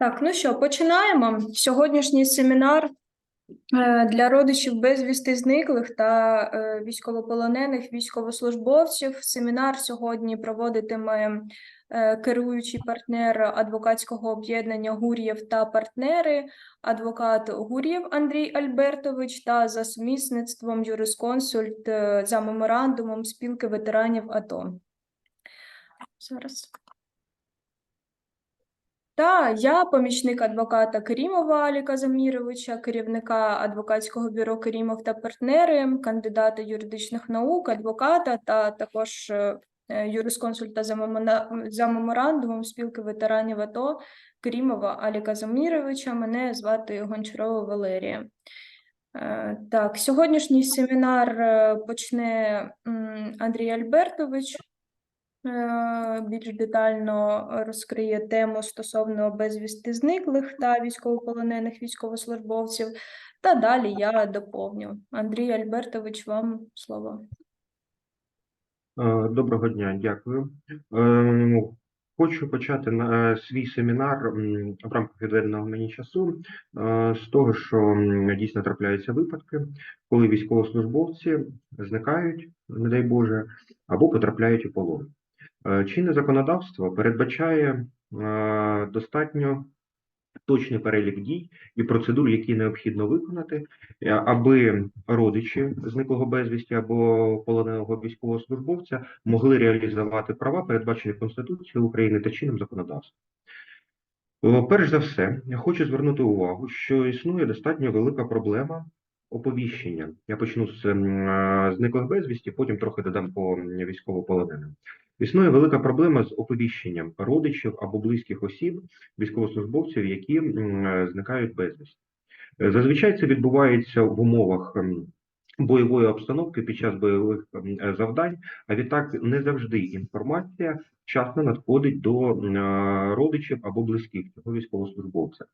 Так, ну що, починаємо. Сьогоднішній семінар е, для родичів безвісти зниклих та е, військовополонених військовослужбовців. Семінар сьогодні проводитиме е, керуючий партнер адвокатського об'єднання Гур'єв та партнери, адвокат Гур'єв Андрій Альбертович та за сумісництвом юрисконсульт за меморандумом спілки ветеранів АТО. Зараз. Та я помічник адвоката Керімова Аліка Заміровича, керівника адвокатського бюро Керімов та партнери, кандидата юридичних наук, адвоката та також е, е, юрисконсульта за, меморандумом спілки ветеранів АТО Керімова Аліка Заміровича. Мене звати Гончарова Валерія. Е, Так, сьогоднішній семінар почне Андрій Альбертович більш детально розкриє тему стосовно безвісти зниклих та військовополонених військовослужбовців. Та далі я доповню. Андрій Альбертович, вам слово. Е, Доброго дня, дякую. Е, Хочу почати на свій семінар в рамках відведеного мені часу е, з того, що дійсно трапляються випадки, коли військовослужбовці зникають, не дай Боже, або потрапляють у полон. Е, Чинне законодавство передбачає е, достатньо точний перелік дій і процедур, які необхідно виконати, е, аби родичі зниклого безвісті або полоненого військовослужбовця могли реалізувати права, передбачені Конституцією України та чинним законодавством. Перш за все, я хочу звернути увагу, що існує достатньо велика проблема оповіщення. Я почну з зниклих безвісті, потім трохи додам по військовополоненим. Існує велика проблема з оповіщенням родичів або близьких осіб, військовослужбовців, які е, зникають безвісти. Е, Зазвичай це відбувається в умовах бойової обстановки під час бойових е, завдань, а відтак не завжди інформація вчасно надходить до родичів або близьких цього військовослужбовця.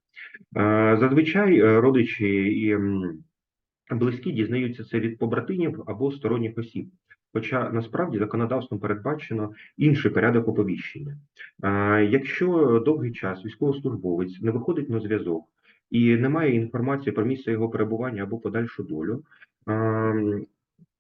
Зазвичай родичі і близькі дізнаються це від побратимів або сторонніх осіб. Хоча насправді законодавством передбачено інший порядок оповіщення. Якщо довгий час військовослужбовець не виходить на зв'язок і немає інформації про місце його перебування або подальшу долю,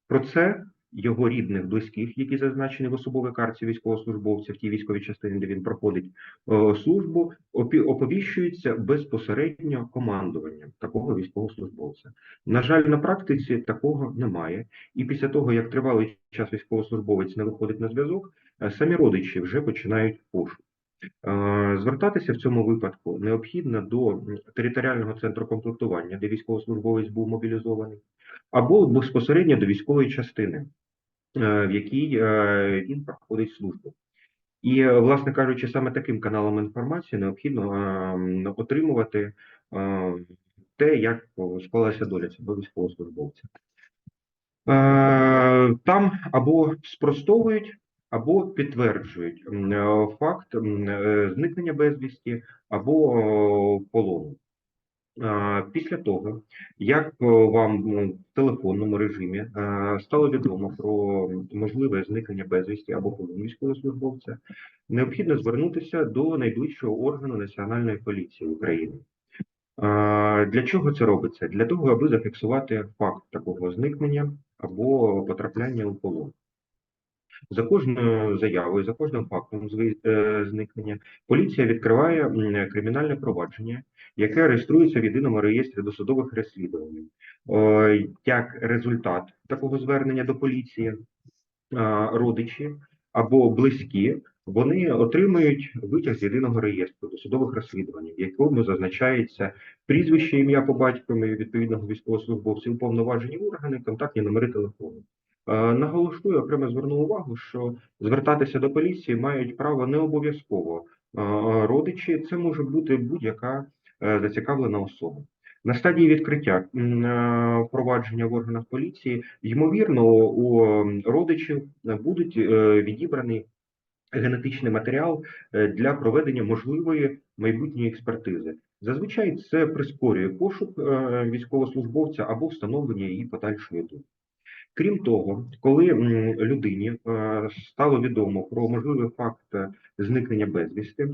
про це його рідних, близьких, які зазначені в особовій карті військовослужбовця в тій військовій частині, де він проходить е, службу, оповіщується безпосередньо командуванням такого військовослужбовця. На жаль, на практиці такого немає. І після того, як тривалий час військовослужбовець не виходить на зв'язок, е, самі родичі вже починають пошук. Е, Звертатися в цьому випадку необхідно до територіального центру комплектування, де військовослужбовець був мобілізований, або безпосередньо до військової частини, е, в якій е, він проходить службу. І, власне кажучи, саме таким каналом інформації необхідно отримувати те, як склалася доля цього військовослужбовця. Там або спростовують, або підтверджують е, факт е, зникнення безвісті або полону. Е, Після того, як вам в телефонному режимі стало відомо про можливе зникнення безвісті або полону військовослужбовця, необхідно звернутися до найближчого органу Національної поліції України. Для чого це робиться? Для того, аби зафіксувати факт такого зникнення або потрапляння у полон. За кожною заявою, за кожним фактом е, зникнення, поліція відкриває кримінальне провадження, яке реєструється в єдиному реєстрі досудових розслідувань. Як результат такого звернення до поліції, родичі або близькі, вони отримують витяг з єдиного реєстру досудових розслідувань, в якому зазначається прізвище, ім'я по батькові відповідного військовослужбовця, уповноважені органи, контактні номери телефону. Е, Наголошую, окремо зверну увагу, що звертатися до поліції мають право не обов'язково е, родичі. Це може бути будь-яка е, зацікавлена особа. На стадії відкриття провадження в органах поліції, ймовірно, у родичів будуть відібрані генетичний матеріал для проведення можливої майбутньої експертизи. Зазвичай це прискорює пошук військовослужбовця або встановлення її подальшої долі. Крім того, коли людині стало відомо про можливий факт е, зникнення безвісти,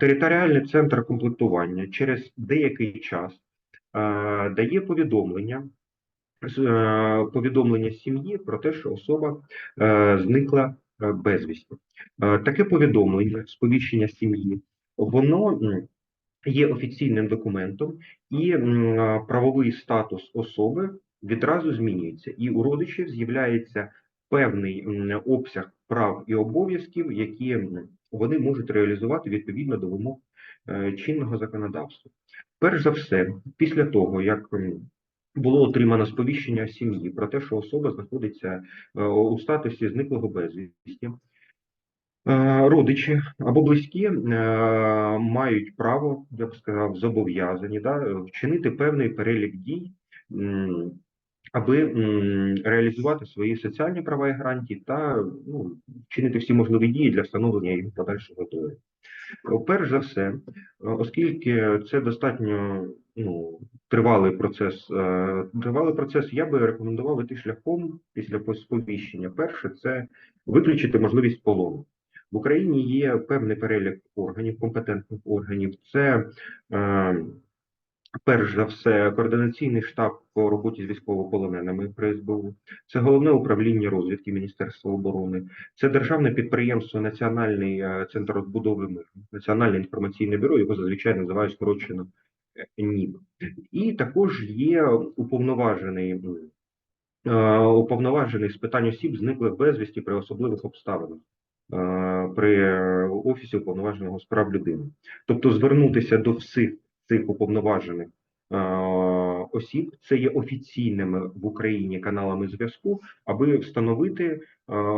територіальний центр комплектування через деякий час дає повідомлення, е, повідомлення сім'ї про те, що особа е, зникла безвісти. Таке повідомлення, сповіщення сім'ї, воно є офіційним документом, і правовий статус особи відразу змінюється, і у родичів з'являється певний обсяг прав і обов'язків, які вони можуть реалізувати відповідно до вимог е, чинного законодавства. Перш за все, після того, як було отримано сповіщення сім'ї про те, що особа знаходиться е, у статусі зниклого безвісті, Е, Родичі або близькі мають право, я б сказав, зобов'язані да, вчинити певний перелік дій, аби реалізувати свої соціальні права і гарантії та ну, вчинити всі можливі дії для встановлення їх подальшого долі. Перш за все, е, оскільки це достатньо ну, тривалий процес, е, тривалий процес, я би рекомендував іти шляхом після сповіщення. Перше, це виключити можливість полону. В Україні є певний перелік органів, компетентних органів. Це е, перш за все координаційний штаб по роботі з військовополоненими при СБУ, це головне управління розвідки Міністерства оборони, це державне підприємство Національний е, центр розбудови миру, Національне інформаційне бюро, його зазвичай називають скорочено е, НІБ. І також є уповноважений. е, Уповноважений з питань осіб зниклих безвісті при особливих обставинах при офісі уповноваженого з прав людини, тобто звернутися до всіх цих уповноважених е, осіб, це є офіційними в Україні каналами зв'язку, аби встановити е,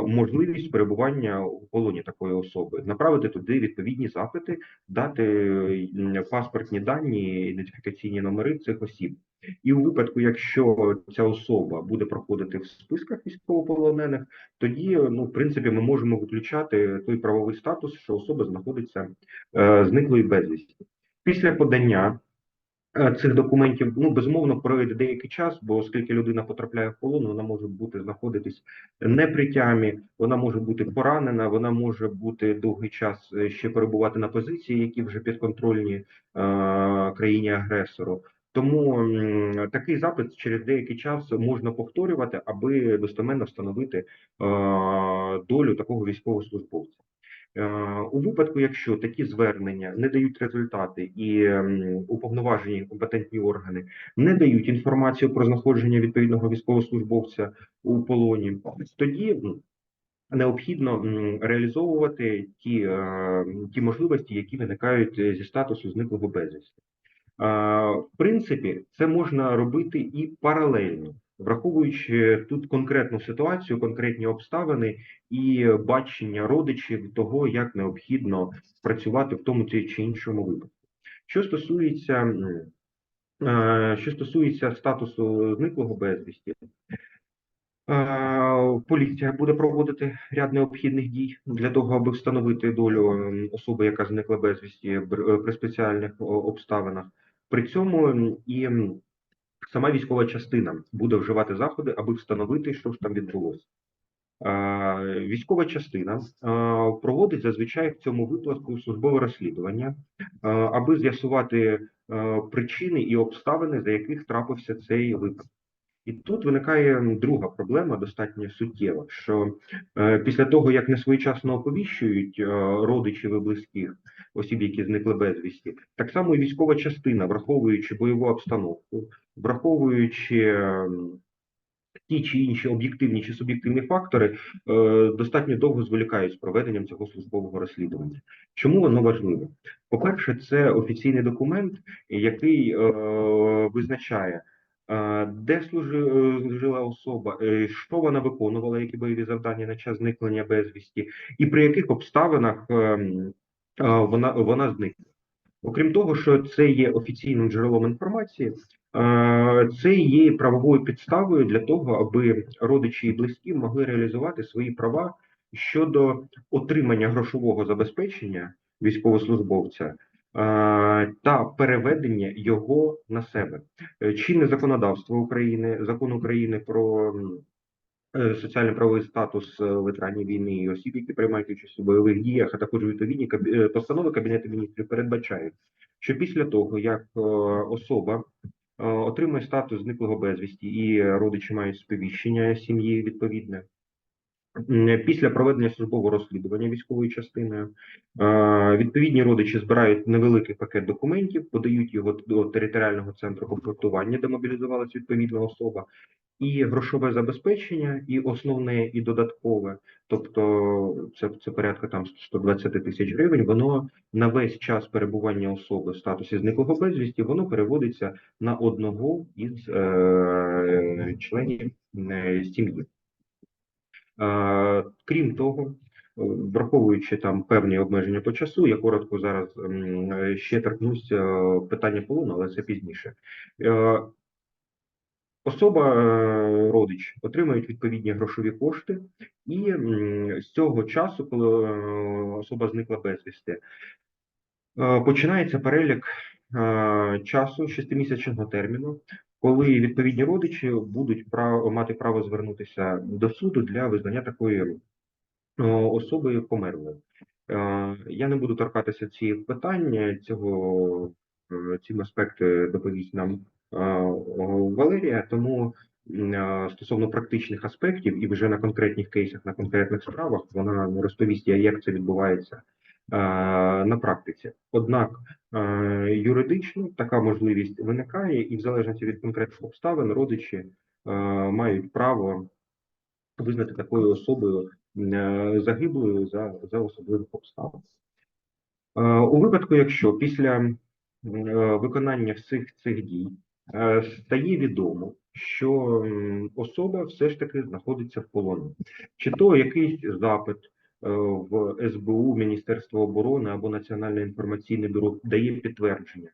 можливість перебування у полоні такої особи, направити туди відповідні запити, дати паспортні дані, ідентифікаційні номери цих осіб. І у випадку, якщо ця особа буде проходити в списках військовополонених, тоді, ну, в принципі, ми можемо виключати той правовий статус, що особа знаходиться е, зниклою безвісті. Після подання е, цих документів, ну, безумовно, пройде деякий час, бо оскільки людина потрапляє в полон, вона може бути знаходитись не при тямі, вона може бути поранена, вона може бути довгий час е, ще перебувати на позиції, які вже підконтрольні е, країні-агресору. Тому такий запит через деякий час можна повторювати, аби достеменно встановити долю такого військовослужбовця. Е, У випадку, якщо такі звернення не дають результати і уповноважені компетентні органи не дають інформацію про знаходження відповідного військовослужбовця у полоні, тоді необхідно реалізовувати ті, е, ті можливості, які виникають е, зі статусу зниклого безвісти. В принципі, це можна робити і паралельно, враховуючи тут конкретну ситуацію, конкретні обставини і бачення родичів того, як необхідно працювати в тому чи іншому випадку. Що стосується е, що стосується статусу зниклого безвісті, е, поліція буде проводити ряд необхідних дій для того, аби встановити долю особи, яка зникла безвісті при спеціальних обставинах. При цьому і сама військова частина буде вживати заходи, аби встановити, що ж там відбулося. Військова частина проводить зазвичай в цьому випадку службове розслідування, аби з'ясувати причини і обставини, за яких трапився цей випадок. І тут виникає друга проблема, достатньо суттєва, що е, після того, як несвоєчасно оповіщують е, родичів і близьких осіб, які зникли безвісті, так само і військова частина, враховуючи бойову обстановку, враховуючи ем, ті чи інші об'єктивні чи суб'єктивні фактори, е, достатньо довго зволікають з проведенням цього службового розслідування. Чому воно важливо? По-перше, це офіційний документ, який е, визначає. е, Де служила особа, що вона виконувала, які бойові завдання на час зникнення безвісті, і при яких обставинах ем, вона, вона зникла. Окрім того, що це є офіційним джерелом інформації, це є правовою підставою для того, аби родичі і близькі могли реалізувати свої права щодо отримання грошового забезпечення військовослужбовця та переведення його на себе. Е, Чинне законодавство України, закон України про соціально-правовий статус е, ветеранів війни і осіб, які приймають участь у бойових діях, а також відповідні е, постанови Кабінету міністрів передбачають, що після того, як е, особа е, отримує статус зниклого безвісті і родичі мають сповіщення сім'ї відповідне, Після проведення службового розслідування військовою частиною відповідні родичі збирають невеликий пакет документів, подають його до територіального центру комплектування, де мобілізувалась відповідна особа, і грошове забезпечення, і основне, і додаткове, тобто це, це порядка там 120 тисяч гривень. Воно на весь час перебування особи в статусі зниклого безвісті, воно переводиться на одного із е, членів е, сім'ї. Крім того, е, враховуючи там певні обмеження по часу, я коротко зараз е, ще торкнусь е, питання полону, але це пізніше. Е, Особа, родич, отримують відповідні грошові кошти, і з цього часу, коли особа зникла безвісти, починається перелік часу шестимісячного терміну, коли відповідні родичі будуть право, мати право звернутися до суду для визнання такої е, особи померлою. Е, Я не буду торкатися ці питання, цього е, ці аспекти доповість нам Валерія. Тому стосовно практичних аспектів і вже на конкретних кейсах, на конкретних справах вона розповість, як це відбувається на практиці. Однак е, юридично така можливість виникає, і в залежності від конкретних обставин родичі е, мають право визнати такою особою е, загиблою за, за особливих обставин. Е, У випадку, якщо після е, виконання всіх цих дій е, стає відомо, що особа все ж таки знаходиться в полоні, чи то якийсь запит е, в СБУ, Міністерство оборони або Національне інформаційне бюро дає підтвердження,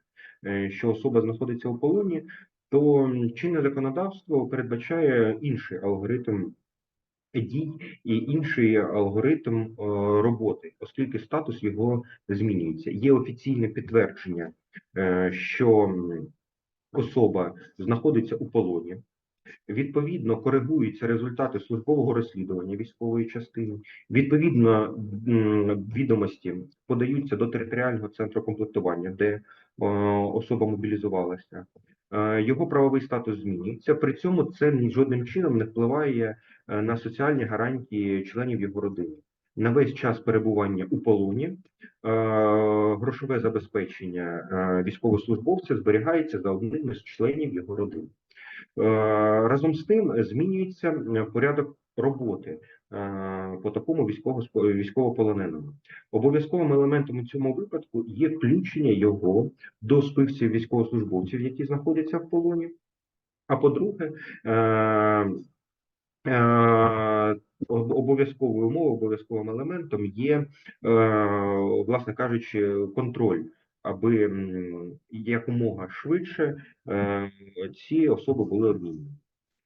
е, що особа знаходиться у полоні, то чинне законодавство передбачає інший алгоритм дій і інший алгоритм е, роботи, оскільки статус його змінюється. Є офіційне підтвердження, е, що особа знаходиться у полоні. Відповідно, коригуються результати службового розслідування військової частини. Відповідно, відомості подаються до територіального центру комплектування, де е, особа мобілізувалася. Е, Його правовий статус змінюється. При цьому це жодним чином не впливає е, на соціальні гарантії членів його родини. На весь час перебування у полоні грошове забезпечення військовослужбовця зберігається за одним із членів його родини. Е, Разом з тим змінюється порядок роботи е, по такому військово військовополоненому. Обов'язковим елементом у цьому випадку є включення його до списків військовослужбовців, які знаходяться в полоні. А по-друге, е, об- обов'язковою умовою, обов'язковим елементом є, власне кажучи, контроль, аби якомога швидше е, ці особи були обмінені.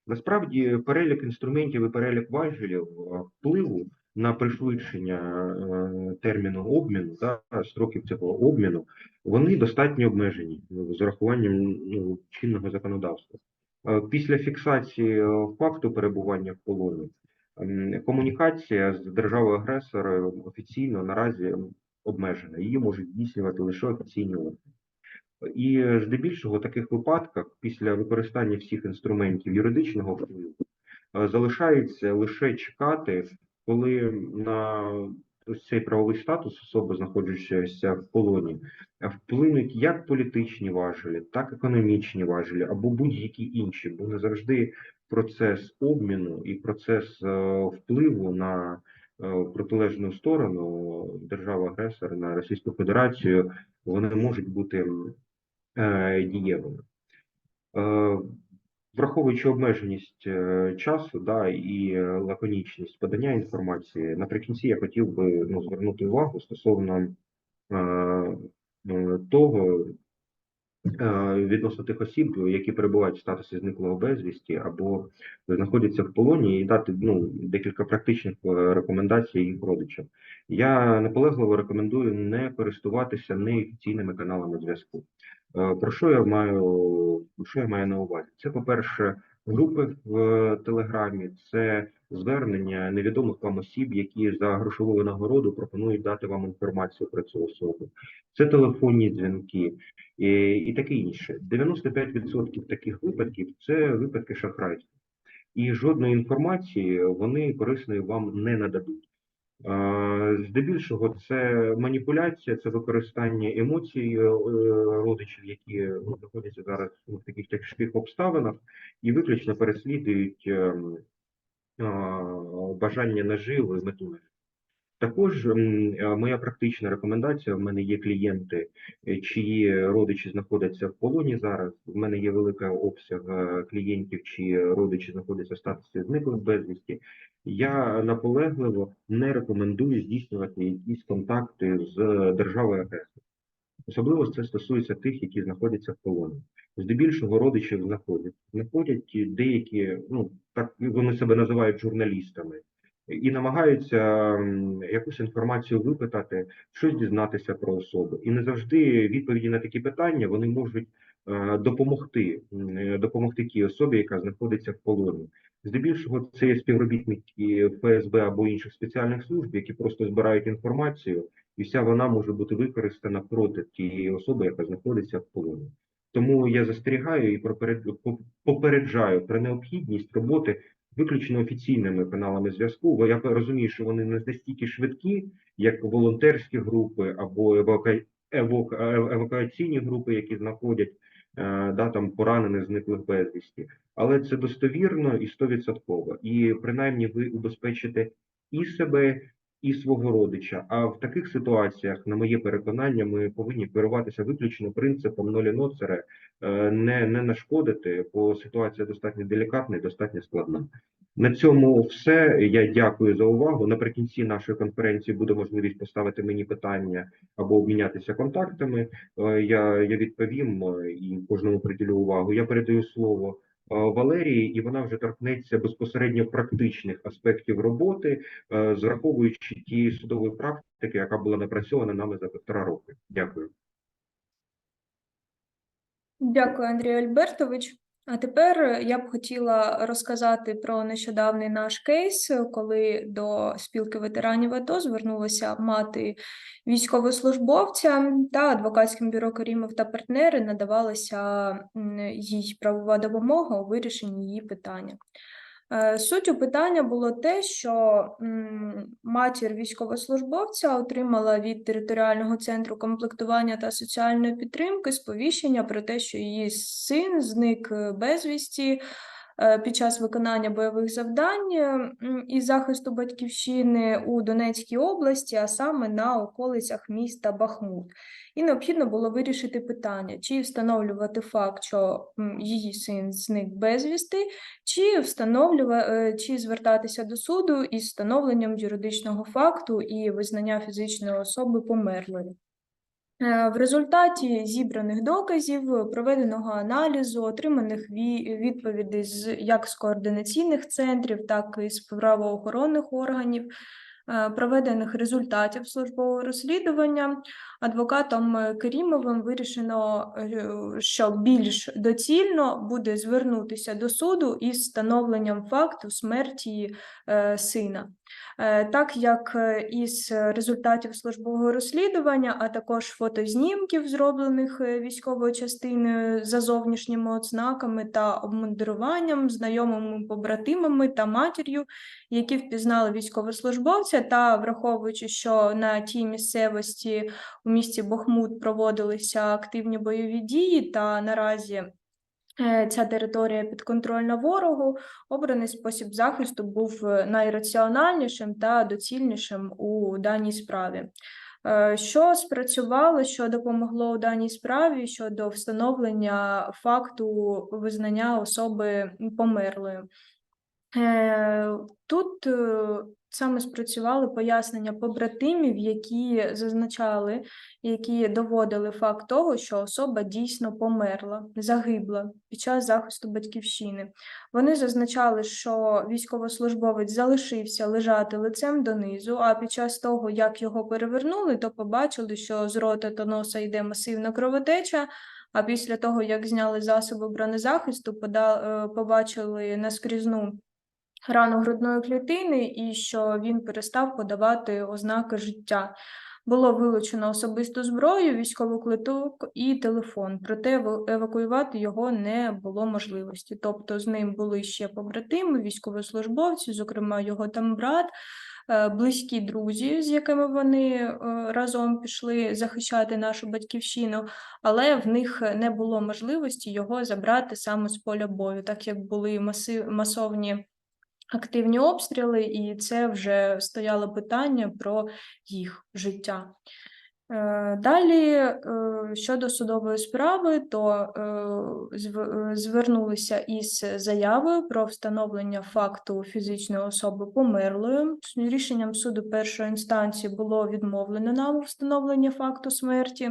Насправді, перелік інструментів і перелік важелів е, впливу на пришвидшення е, терміну обміну та строків цього обміну, вони достатньо обмежені з урахуванням ну, чинного законодавства. Після фіксації факту перебування в полоні комунікація з державою агресором офіційно наразі обмежена. Її можуть здійснювати лише офіційні органи. І здебільшого в таких випадках, після використання всіх інструментів юридичного впливу, е, залишається лише чекати, коли на цей правовий статус особи, знаходячися в полоні, вплинуть як політичні важелі, так і економічні важелі або будь-які інші, бо не завжди процес обміну і процес е, впливу на е, протилежну сторону держави-агресора на Російську Федерацію, вони можуть бути е, дієвими. Е, Враховуючи обмеженість часу да, і лаконічність подання інформації, наприкінці я хотів би ну, звернути увагу стосовно е, того, відносно тих осіб, які перебувають в статусі зниклого безвісті або знаходяться в полоні, і дати ну, декілька практичних е, рекомендацій їх родичам. Я наполегливо рекомендую не користуватися неофіційними каналами зв'язку. Е, Про що я маю, що я маю на увазі? Це, по-перше, групи в е, Телеграмі, це звернення невідомих вам осіб, які за грошову винагороду пропонують дати вам інформацію про цю особу. Це телефонні дзвінки і, і таке інше. 95% таких випадків це випадки шахрайства. І жодної інформації вони корисної вам не нададуть. Здебільшого це маніпуляція, це використання емоцій е, родичів, які ну, знаходяться зараз в таких тяжких обставинах, і виключно переслідують ем, бажання наживи, наживи. Також е, моя практична рекомендація: в мене є клієнти, е, чиї родичі знаходяться в полоні зараз. В мене є велика обсяг е, клієнтів, чиї родичі знаходяться в статусі зниклих безвісті. Я наполегливо не рекомендую здійснювати якісь контакти з державою агресором. Особливо це стосується тих, які знаходяться в полоні. Здебільшого родичів знаходять. Знаходять деякі, ну так вони себе називають журналістами, і намагаються якусь інформацію випитати, щось дізнатися про особу. І не завжди відповіді на такі питання вони можуть е, допомогти, допомогти тій особі, яка знаходиться в полоні. Здебільшого це є співробітники ФСБ або інших спеціальних служб, які просто збирають інформацію, і вся вона може бути використана проти тієї особи, яка знаходиться в полоні. Тому я застерігаю і попереджаю про необхідність роботи виключно офіційними каналами зв'язку, бо я розумію, що вони не настільки швидкі, як волонтерські групи або евака... евак... евакуаційні групи, які знаходять е, да, там поранених зниклих безвісті. Але це достовірно і стовідсотково. І принаймні ви убезпечите і себе, і свого родича. А в таких ситуаціях, на моє переконання, ми повинні керуватися виключно принципом нолі ноцере, е, не, не нашкодити, бо ситуація достатньо делікатна і достатньо складна. На цьому все. Я дякую за увагу. Наприкінці нашої конференції буде можливість поставити мені питання або обмінятися контактами. Е, Я, я відповім е, і кожному приділю увагу. Я передаю слово Валерії, і вона вже торкнеться безпосередньо практичних аспектів роботи, е, зраховуючи ті судової практики, яка була напрацьована нами за півтора роки. Дякую. Дякую, Андрій Альбертович. А тепер я б хотіла розказати про нещодавний наш кейс, коли до спілки ветеранів АТО звернулася мати військовослужбовця та адвокатським бюро Карімов та партнери надавалася їй правова допомога у вирішенні її питання. Е, Суттю питання було те, що матір військовослужбовця отримала від територіального центру комплектування та соціальної підтримки сповіщення про те, що її син зник е, безвісті під час виконання бойових завдань е, із захисту батьківщини у Донецькій області, а саме на околицях міста Бахмут. І необхідно було вирішити питання, чи встановлювати факт, що її син зник безвісти, чи встановлювати, чи звертатися до суду із встановленням юридичного факту і визнання фізичної особи померлою. Е, В результаті зібраних доказів, проведеного аналізу, отриманих ві- відповідей з як з координаційних центрів, так і з правоохоронних органів, е, проведених результатів службового розслідування, адвокатом е, Керімовим вирішено, е, що більш доцільно буде звернутися до суду із встановленням факту смерті е, сина. Так як із результатів службового розслідування, а також фотознімків, зроблених військовою частиною за зовнішніми ознаками та обмундируванням, знайомими побратимами та матір'ю, які впізнали військовослужбовця, та враховуючи, що на тій місцевості у місті Бахмут проводилися активні бойові дії, та наразі е, ця територія підконтрольна ворогу, обраний спосіб захисту був е, найраціональнішим та доцільнішим у даній справі. Е, Що спрацювало, що допомогло у даній справі щодо встановлення факту визнання особи померлою? Тут саме спрацювали пояснення побратимів, які зазначали, які доводили факт того, що особа дійсно померла, загибла під час захисту батьківщини. Вони зазначали, що військовослужбовець залишився лежати лицем донизу, а під час того, як його перевернули, то побачили, що з рота та носа йде масивна кровотеча. А після того, як зняли засоби бронезахисту, е, побачили наскрізну рану грудної клітини і що він перестав подавати ознаки життя. Було вилучено особисту зброю, військову квиток і телефон, проте ева- евакуювати його не було можливості. Тобто з ним були ще побратими, військовослужбовці, зокрема його там брат, е, близькі друзі, з якими вони е, разом пішли захищати нашу батьківщину, але в них не було можливості його забрати саме з поля бою, так як були маси, масовні активні обстріли, і це вже стояло питання про їх життя. Е, Далі е, щодо судової справи, то е, зв- звернулися із заявою про встановлення факту фізичної особи померлою. Рішенням суду першої інстанції було відмовлено нам у встановленні факту смерті.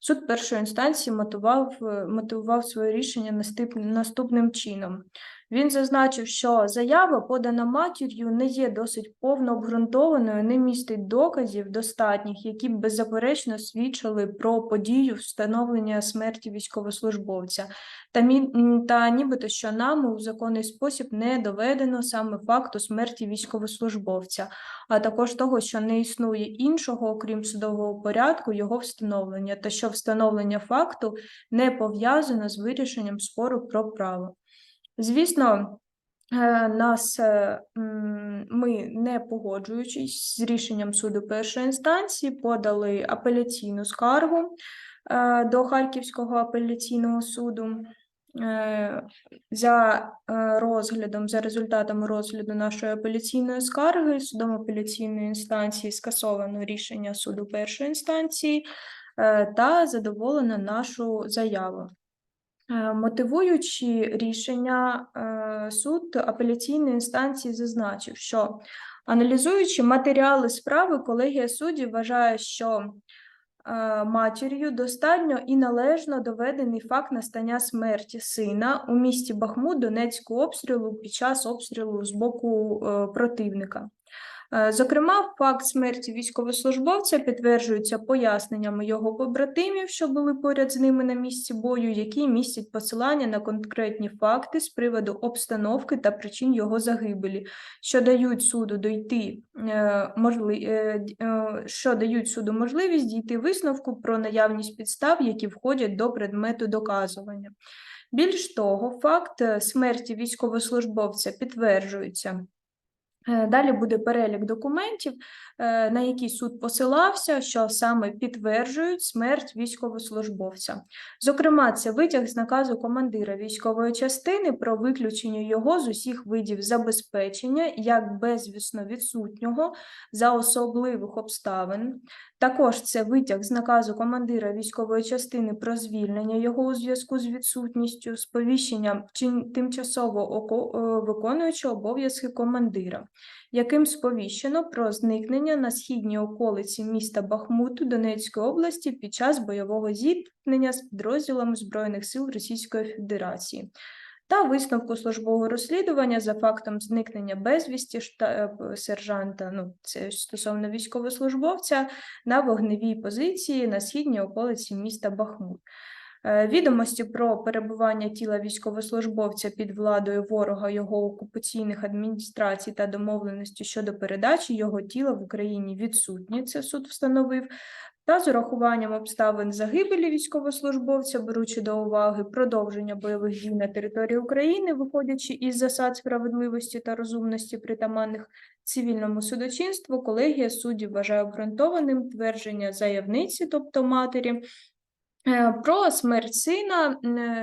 Суд першої інстанції мотивував, мотивував своє рішення наступним чином. Він зазначив, що заява, подана матір'ю, не є досить повно обґрунтованою, не містить доказів достатніх, які б беззаперечно свідчили про подію встановлення смерті військовослужбовця. Та, мі, та нібито, що нами у законний спосіб не доведено саме факту смерті військовослужбовця, а також того, що не існує іншого, окрім судового порядку, його встановлення, та що встановлення факту не пов'язано з вирішенням спору про право. Звісно, е, нас е, ми, не погоджуючись з рішенням суду першої інстанції, подали апеляційну скаргу е, до Харківського апеляційного суду. За розглядом, за результатами розгляду нашої апеляційної скарги, судом апеляційної інстанції скасовано рішення суду першої інстанції та задоволено нашу заяву. Е, Мотивуючи рішення, е, суд апеляційної інстанції зазначив, що аналізуючи матеріали справи, колегія суддів вважає, що е, матір'ю достатньо і належно доведений факт настання смерті сина у місті Бахмут Донецького обстрілу під час обстрілу з боку противника. Е, Зокрема, факт смерті військовослужбовця підтверджується поясненнями його побратимів, що були поряд з ними на місці бою, які містять посилання на конкретні факти з приводу обстановки та причин його загибелі, що дають суду дойти е, е, що дають суду можливість дійти висновку про наявність підстав, які входять до предмету доказування. Більш того, факт смерті військовослужбовця підтверджується. Е, Далі буде перелік документів, е, на які суд посилався, що саме підтверджують смерть військовослужбовця. Зокрема, це витяг з наказу командира військової частини про виключення його з усіх видів забезпечення як безвісно відсутнього за особливих обставин. Також це витяг з наказу командира військової частини про звільнення його у зв'язку з відсутністю, сповіщення чин- тимчасово е, виконуючого обов'язки командира, яким сповіщено про зникнення на східній околиці міста Бахмуту Донецької області під час бойового зіткнення з підрозділами Збройних сил Російської Федерації. Та висновку службового розслідування за фактом зникнення безвісті е, сержанта, ну це стосовно військовослужбовця, на вогневій позиції на східній околиці міста Бахмут. Е, Відомості про перебування тіла військовослужбовця під владою ворога, його окупаційних адміністрацій та домовленості щодо передачі його тіла в Україні відсутні. Це суд встановив. Та з урахуванням обставин загибелі військовослужбовця, беручи до уваги продовження бойових дій на території України, виходячи із засад справедливості та розумності притаманних цивільному судочинству, колегія суддів вважає обґрунтованим твердження заявниці, тобто матері, е, про смерть сина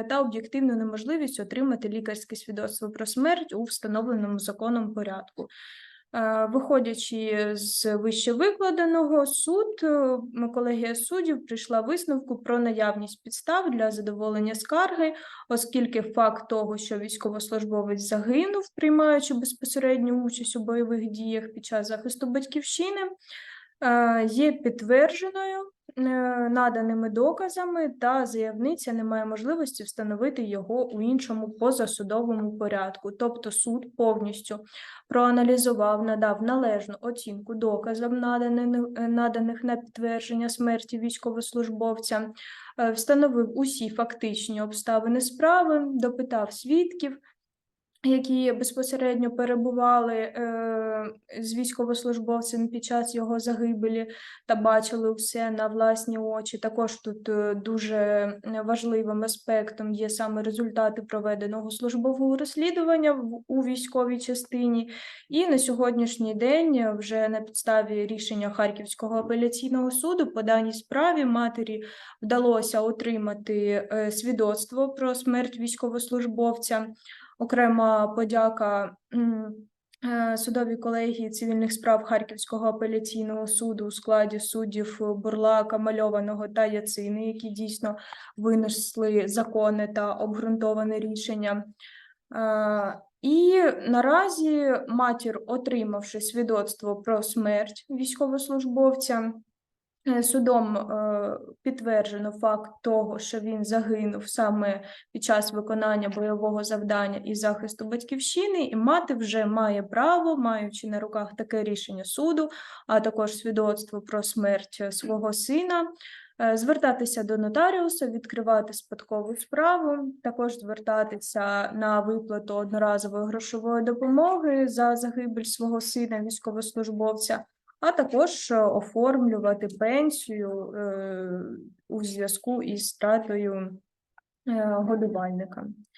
та об'єктивну неможливість отримати лікарське свідоцтво про смерть у встановленому законом порядку. Е, Виходячи з вище викладеного, суд, е, колегія суддів прийшла висновку про наявність підстав для задоволення скарги, оскільки факт того, що військовослужбовець загинув, приймаючи безпосередню участь у бойових діях під час захисту батьківщини, е, є підтвердженою наданими доказами, та заявниця не має можливості встановити його у іншому позасудовому порядку. Тобто суд повністю проаналізував, надав належну оцінку доказам, е, наданих на підтвердження смерті військовослужбовця, е, встановив усі фактичні обставини справи, допитав свідків, які безпосередньо перебували е, з військовослужбовцем під час його загибелі та бачили все на власні очі. Також тут е, дуже важливим аспектом є саме результати проведеного службового розслідування у військовій частині. І на сьогоднішній день е, вже на підставі рішення Харківського апеляційного суду по даній справі матері вдалося отримати е, свідоцтво про смерть військовослужбовця. Окрема подяка е, судовій колегії цивільних справ Харківського апеляційного суду у складі суддів Бурлака, Мальованого та Яцини, які дійсно винесли законне та обґрунтоване рішення. Е, І наразі матір, отримавши свідоцтво про смерть військовослужбовця, судом е, підтверджено факт того, що він загинув саме під час виконання бойового завдання і захисту батьківщини, і мати вже має право, маючи на руках таке рішення суду, а також свідоцтво про смерть е, свого сина. е, Звертатися до нотаріуса, відкривати спадкову справу, також звертатися на виплату одноразової грошової допомоги за загибель свого сина, військовослужбовця, а також е, оформлювати пенсію е, у зв'язку із стратою е, годувальника.